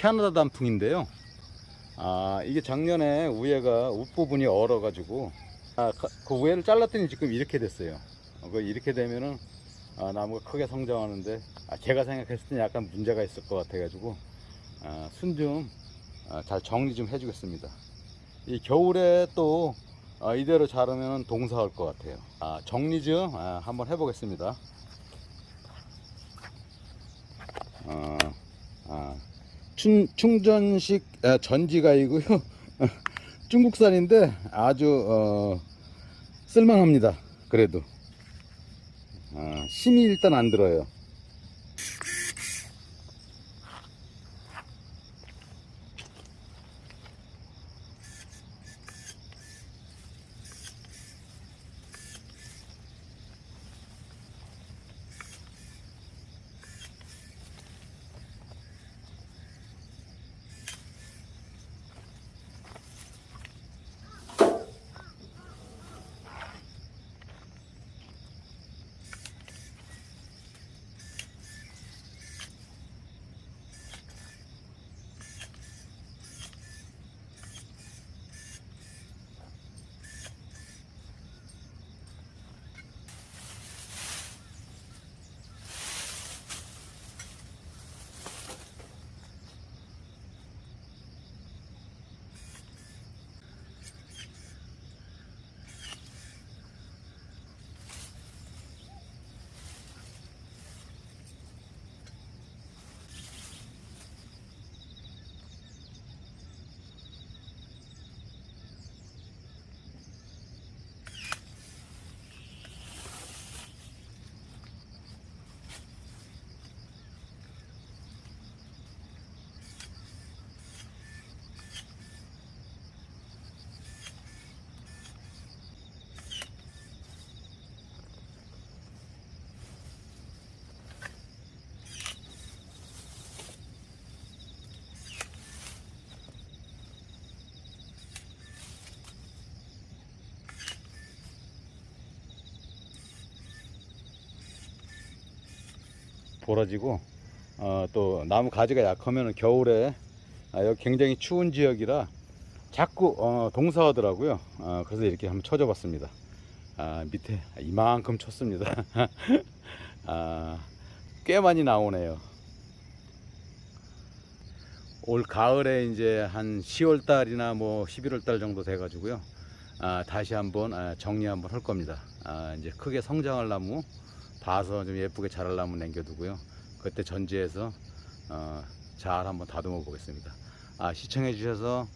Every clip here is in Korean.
캐나다 단풍인데요. 아, 이게 작년에 우에가 웃부분이 얼어가지고, 아, 가- 그 우에를 잘랐더니 지금 이렇게 됐어요. 어, 그 이렇게 되면은, 아, 나무가 크게 성장하는데, 아, 제가 생각했을 때 약간 문제가 있을 것 같아가지고, 아, 순 좀, 아, 잘 정리 좀 해주겠습니다. 이 겨울에 또, 아, 이대로 자르면 동사할 것 같아요. 아, 정리 좀, 아, 한번 해보겠습니다. 어, 아, 충, 충전식 아, 전지가이고요. 중국산인데 아주 어, 쓸만합니다. 그래도 아, 힘이 일단 안 들어요. 벌어지고 어, 또 나무 가지가 약하면 겨울에 아, 여기 굉장히 추운 지역이라 자꾸 어, 동사하더라고요. 어, 그래서 이렇게 한번 쳐줘봤습니다. 아, 밑에 이만큼 쳤습니다. 아, 꽤 많이 나오네요. 올 가을에 이제 한 10월 달이나 뭐 11월 달 정도 돼가지고요. 아, 다시 한번 아, 정리 한번 할 겁니다. 아, 이제 크게 성장할 나무 봐서 좀 예쁘게 자랄 나무 남겨두고요. 그때 전지해서 어, 잘 한번 다듬어 보겠습니다. 아, 시청해 주셔서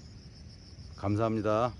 감사합니다.